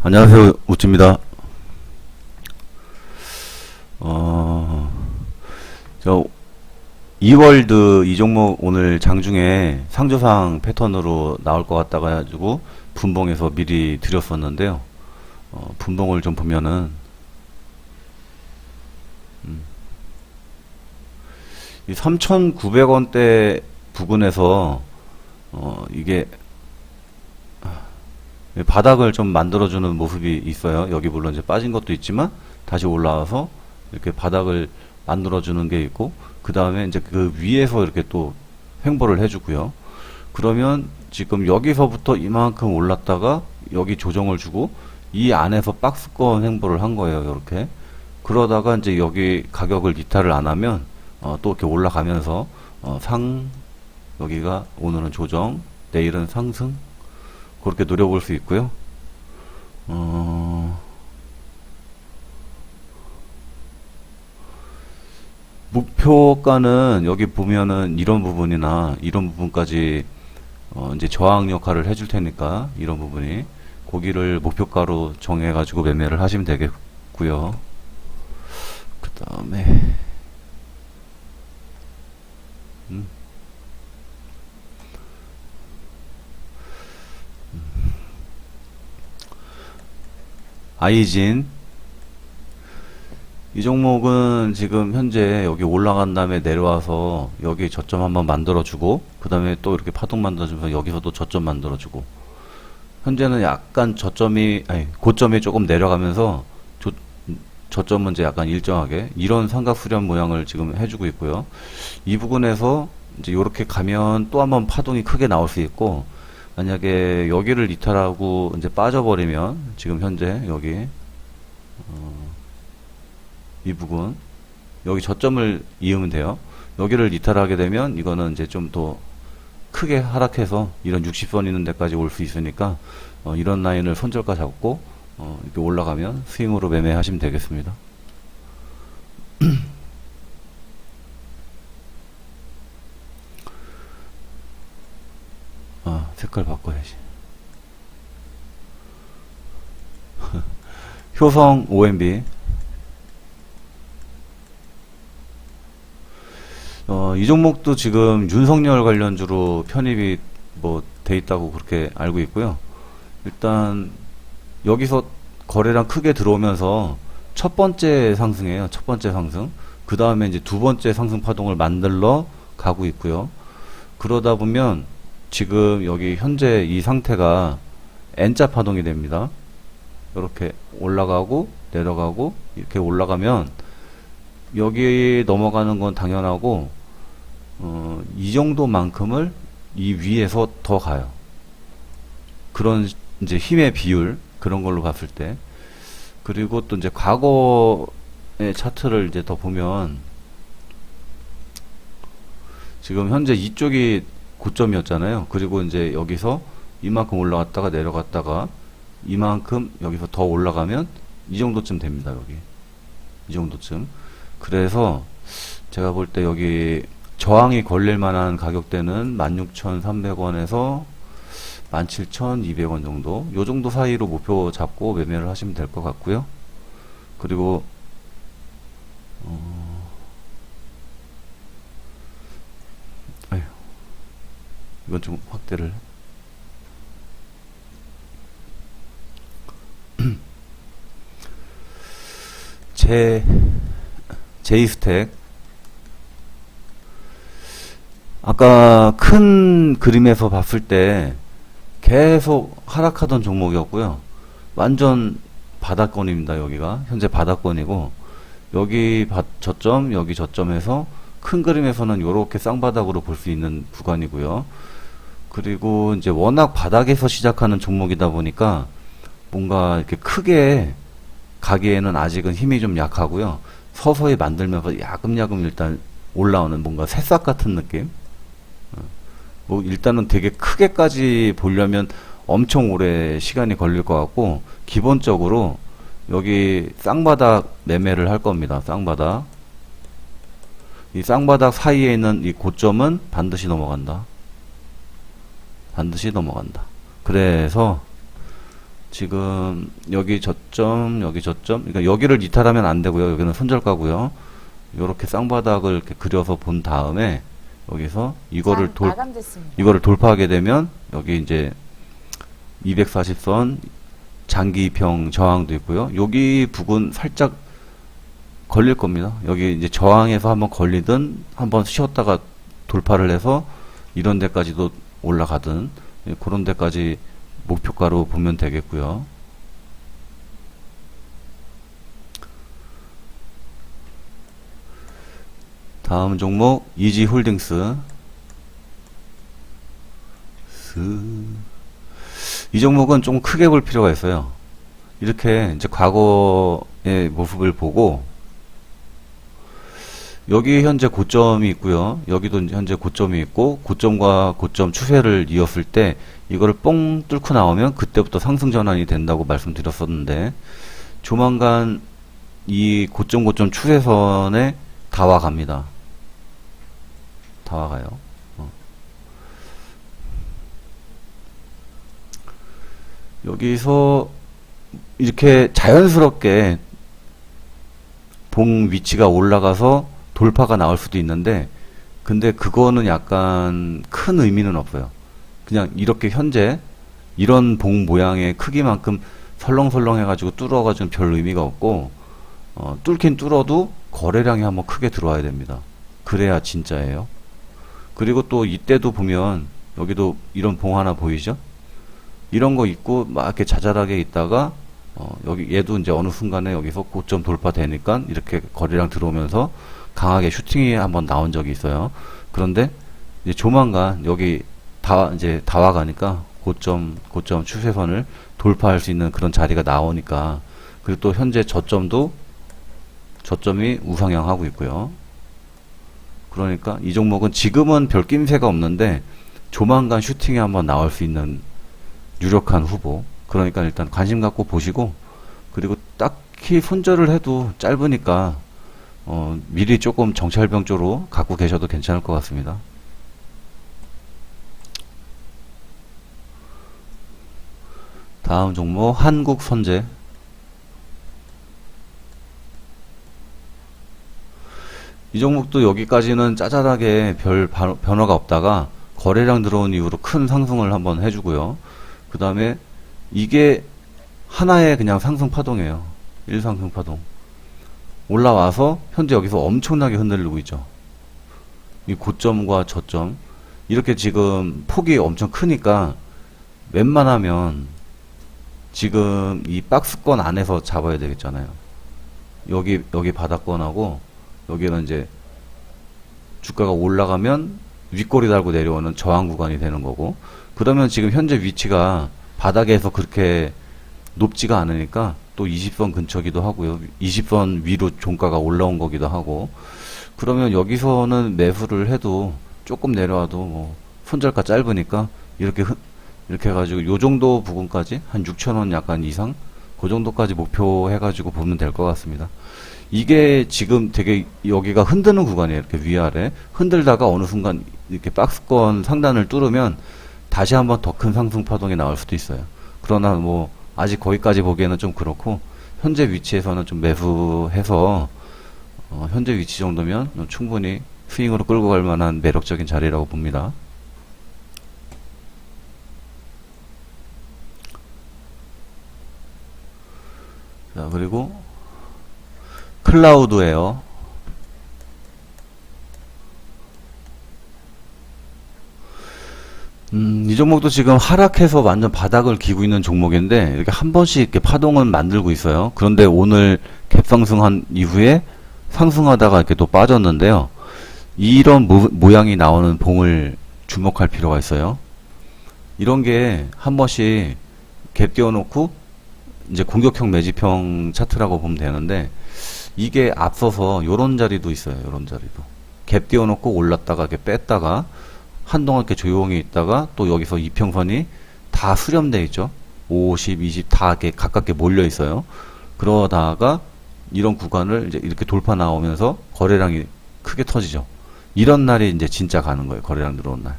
안녕하세요, 우찌입니다. 어, 저, 이월드 이 종목 오늘 장중에 상조상 패턴으로 나올 것 같다가 가지고 분봉에서 미리 드렸었는데요. 어, 분봉을 좀 보면은, 음, 이 3,900원대 부근에서, 어, 이게 예, 바닥을 좀 만들어주는 모습이 있어요. 여기 물론 이제 빠진 것도 있지만 다시 올라와서 이렇게 바닥을 만들어주는 게 있고 그 다음에 이제 그 위에서 이렇게 또 횡보를 해주고요. 그러면 지금 여기서부터 이만큼 올랐다가 여기 조정을 주고 이 안에서 박스권 횡보를 한 거예요. 이렇게 그러다가 이제 여기 가격을 이탈을 안 하면 어, 또 이렇게 올라가면서 어, 상 여기가 오늘은 조정 내일은 상승 그렇게 노려볼 수 있고요. 어, 목표가는 여기 보면은 이런 부분이나 이런 부분까지 어, 이제 저항 역할을 해줄 테니까 이런 부분이 고기를 목표가로 정해가지고 매매를 하시면 되겠고요. 그 다음에 음. 아이진. 이 종목은 지금 현재 여기 올라간 다음에 내려와서 여기 저점 한번 만들어주고 그 다음에 또 이렇게 파동 만들어주면서 여기서도 저점 만들어주고. 현재는 약간 저점이 아니 고점이 조금 내려가면서 저, 저점은 이제 약간 일정하게 이런 삼각 수렴 모양을 지금 해주고 있고요. 이 부분에서 이제 이렇게 가면 또 한번 파동이 크게 나올 수 있고 만약에 여기를 이탈하고 이제 빠져버리면 지금 현재 여기 어, 이 부분 여기 저점을 이으면 돼요. 여기를 이탈하게 되면 이거는 이제 좀 더 크게 하락해서 이런 60선 있는 데까지 올 수 있으니까 어, 이런 라인을 손절가 잡고 어, 이렇게 올라가면 스윙으로 매매하시면 되겠습니다. 아, 색깔 바꿔야지. 효성 OMB. 어, 이 종목도 지금 윤석열 관련주로 편입이 뭐 돼 있다고 그렇게 알고 있고요. 일단 여기서 거래량 크게 들어오면서 첫 번째 상승이에요. 첫 번째 상승. 그 다음에 이제 두 번째 상승 파동을 만들러 가고 있고요. 그러다 보면 지금 여기 현재 이 상태가 N자 파동이 됩니다. 이렇게 올라가고 내려가고 이렇게 올라가면 여기 넘어가는 건 당연하고 어, 이 정도만큼을 이 위에서 더 가요. 그런 이제 힘의 비율 그런 걸로 봤을 때 그리고 또 이제 과거의 차트를 이제 더 보면 지금 현재 이쪽이 고점이었잖아요. 그리고 이제 여기서 이만큼 올라갔다가 내려갔다가 이만큼 여기서 더 올라가면 이 정도쯤 됩니다. 여기 이 정도쯤. 그래서 제가 볼 때 여기 저항이 걸릴 만한 가격대는 16,300원에서 17,200원 정도 요 정도 사이로 목표 잡고 매매를 하시면 될 것 같고요. 그리고 어, 아휴, 이건 좀 확대를 제 제이스택 아까 큰 그림에서 봤을 때 계속 하락하던 종목이었고요. 완전 바닥권입니다. 여기가 현재 바닥권이고 여기 바, 저점 여기 저점에서 큰 그림에서는 이렇게 쌍바닥으로 볼 수 있는 구간이고요. 그리고 이제 워낙 바닥에서 시작하는 종목이다 보니까 뭔가 이렇게 크게 가기에는 아직은 힘이 좀 약하고요. 서서히 만들면서 야금야금 일단 올라오는 뭔가 새싹 같은 느낌. 어, 뭐 일단은 되게 크게까지 보려면 엄청 오래 시간이 걸릴 것 같고 기본적으로 여기 쌍바닥 매매를 할 겁니다. 쌍바닥. 이 쌍바닥 사이에 있는 이 고점은 반드시 넘어간다. 반드시 넘어간다. 그래서 지금 여기 저점, 여기 저점, 그러니까 여기를 이탈하면 안 되고요. 여기는 손절가고요. 이렇게 쌍바닥을 이렇게 그려서 본 다음에 여기서 이거를 장돌 마감됐습니다. 이거를 돌파하게 되면 여기 이제 240선 장기평 저항도 있고요. 여기 부근 살짝 걸릴 겁니다. 여기 이제 저항에서 한번 걸리든 한번 쉬었다가 돌파를 해서 이런 데까지도 올라가든 예, 그런 데까지 목표가로 보면 되겠고요. 다음 종목 이지홀딩스 스... 이 종목은 좀 크게 볼 필요가 있어요. 이렇게 이제 과거의 모습을 보고 여기 현재 고점이 있고요. 여기도 현재 고점이 있고 고점과 고점 추세를 이었을 때 이거를 뽕 뚫고 나오면 그때부터 상승 전환이 된다고 말씀드렸었는데 조만간 이 고점 고점 추세선에 다 와갑니다. 다 와가요. 어. 여기서 이렇게 자연스럽게 봉 위치가 올라가서 돌파가 나올 수도 있는데 근데 그거는 약간 큰 의미는 없어요. 그냥 이렇게 현재 이런 봉 모양의 크기만큼 설렁설렁 해가지고 뚫어가지고 별 의미가 없고 어, 뚫긴 뚫어도 거래량이 한번 크게 들어와야 됩니다. 그래야 진짜예요. 그리고 또 이때도 보면 여기도 이런 봉 하나 보이죠? 이런 거 있고 막 이렇게 자잘하게 있다가 어, 여기 얘도 이제 어느 순간에 여기서 고점 돌파되니까 이렇게 거래량 들어오면서 강하게 슈팅이 한번 나온 적이 있어요. 그런데 이제 조만간 여기 다 이제 다 와가니까 고점 고점 추세선을 돌파할 수 있는 그런 자리가 나오니까 그리고 또 현재 저점도 저점이 우상향하고 있고요. 그러니까 이 종목은 지금은 별 낌새가 없는데 조만간 슈팅이 한번 나올 수 있는 유력한 후보. 그러니까 일단 관심 갖고 보시고 그리고 딱히 손절을 해도 짧으니까 어, 미리 조금 정찰병 쪽으로 갖고 계셔도 괜찮을 것 같습니다. 다음 종목 한국 선제 이 종목도 여기까지는 짜잘하게 별 바- 변화가 없다가 거래량 들어온 이후로 큰 상승을 한번 해주고요. 그 다음에 이게 하나의 그냥 상승 파동이에요. 1상승 파동. 올라와서 현재 여기서 엄청나게 흔들리고 있죠. 이 고점과 저점. 이렇게 지금 폭이 엄청 크니까 웬만하면 지금 이 박스권 안에서 잡아야 되겠잖아요. 여기, 여기 바닥권하고 여기는 이제 주가가 올라가면 윗꼬리 달고 내려오는 저항 구간이 되는 거고 그러면 지금 현재 위치가 바닥에서 그렇게 높지가 않으니까 또 20선 근처기도 하고요. 20선 위로 종가가 올라온 거기도 하고 그러면 여기서는 매수를 해도 조금 내려와도 뭐 손절가 짧으니까 이렇게 흔- 이렇게 해가지고 요 정도 부분까지 한 6천원 약간 이상 그 정도까지 목표 해가지고 보면 될 것 같습니다. 이게 지금 되게 여기가 흔드는 구간이에요. 이렇게 위아래 흔들다가 어느 순간 이렇게 박스권 상단을 뚫으면 다시 한번 더 큰 상승 파동이 나올 수도 있어요. 그러나 뭐 아직 거기까지 보기에는 좀 그렇고 현재 위치에서는 좀 매수해서 어, 현재 위치 정도면 충분히 스윙으로 끌고 갈 만한 매력적인 자리라고 봅니다. 자, 그리고 클라우드예요. 음, 이 종목도 지금 하락해서 완전 바닥을 기고 있는 종목인데 이렇게 한 번씩 이렇게 파동은 만들고 있어요. 그런데 오늘 갭상승한 이후에 상승하다가 이렇게 또 빠졌는데요. 이런 모, 모양이 나오는 봉을 주목할 필요가 있어요. 이런 게 한 번씩 갭 띄워놓고 이제 공격형 매집형 차트라고 보면 되는데 이게 앞서서 요런 자리도 있어요. 요런 자리도. 갭 띄워놓고 올랐다가 이렇게 뺐다가 한동안 이렇게 조용히 있다가 또 여기서 이평선이 다 수렴돼 있죠. 50, 20 다 이렇게 가깝게 몰려 있어요. 그러다가 이런 구간을 이제 이렇게 돌파 나오면서 거래량이 크게 터지죠. 이런 날이 이제 진짜 가는 거예요. 거래량 들어온 날.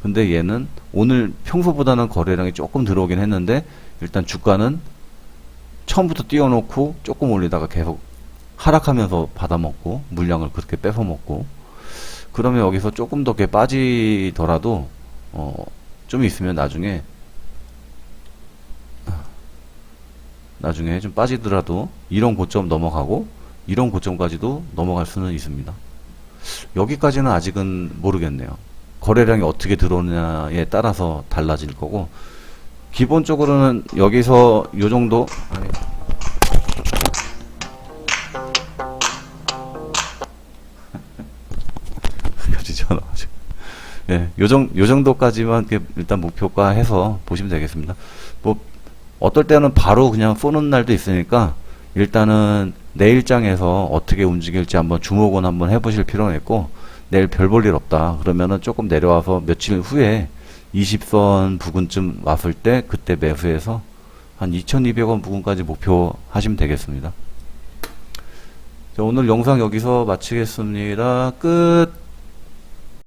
근데 얘는 오늘 평소보다는 거래량이 조금 들어오긴 했는데 일단 주가는 처음부터 띄워놓고 조금 올리다가 계속 하락하면서 받아먹고 물량을 그렇게 뺏어먹고 그러면 여기서 조금 더 빠지더라도 어, 좀 있으면 나중에 나중에 좀 빠지더라도 이런 고점 넘어가고 이런 고점까지도 넘어갈 수는 있습니다. 여기까지는 아직은 모르겠네요. 거래량이 어떻게 들어오냐에 따라서 달라질 거고 기본적으로는 여기서 요 정도 아니, 예, 요, 정, 요 정도까지만 일단 목표가 해서 보시면 되겠습니다. 뭐, 어떨 때는 바로 그냥 쏘는 날도 있으니까, 일단은 내일장에서 어떻게 움직일지 한번 주목은 한번 해보실 필요는 있고, 내일 별 볼 일 없다. 그러면은 조금 내려와서 며칠 후에 20선 부근쯤 왔을 때, 그때 매수해서 한 2200원 부근까지 목표 하시면 되겠습니다. 자, 오늘 영상 여기서 마치겠습니다. 끝!